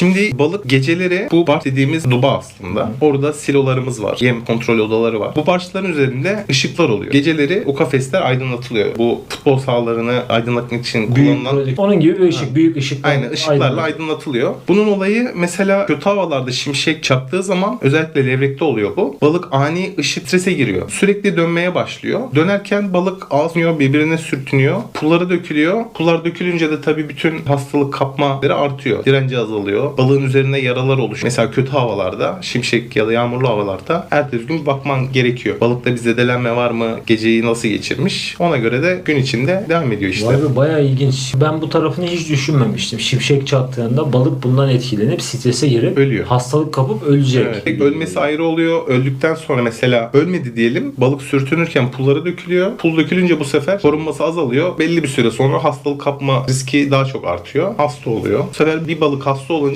Şimdi balık geceleri bu bar dediğimiz duba aslında. Orada silolarımız var. Yem kontrol odaları var. Bu barçların üzerinde ışıklar oluyor. Geceleri o kafesler aydınlatılıyor. Bu futbol sahalarını aydınlatmak için Büyük kullanılan böyle- onun gibi bir ışık, büyük ışıklar. Aynen ışıklarla aydınlatılıyor. Bunun olayı mesela kötü havalarda şimşek çaktığı zaman özellikle levrekte oluyor bu. Balık ani ışık strese giriyor. Sürekli dönmeye başlıyor. Dönerken balık ağzıyor birbirine sürtünüyor. Pulları dökülüyor. Pullar dökülünce de tabii bütün hastalık kapmaları artıyor. Direnci azalıyor. Balığın üzerine yaralar oluşuyor. Mesela kötü havalarda, şimşek ya da yağmurlu havalarda ertesi gün bakman gerekiyor. Balıkta bir zedelenme var mı? Geceyi nasıl geçirmiş? Ona göre de gün içinde devam ediyor işte. Vay be bayağı ilginç. Ben bu tarafını hiç düşünmemiştim. Şimşek çaktığında balık bundan etkilenip strese girip Ölüyor. hastalık kapıp ölecek. Evet. Ölmesi ayrı oluyor. Öldükten sonra mesela ölmedi diyelim. Balık sürtünürken pulları dökülüyor. Pul dökülünce bu sefer korunması azalıyor. Belli bir süre sonra hastalık kapma riski daha çok artıyor. Hasta oluyor. Bu sefer bir balık hasta olunca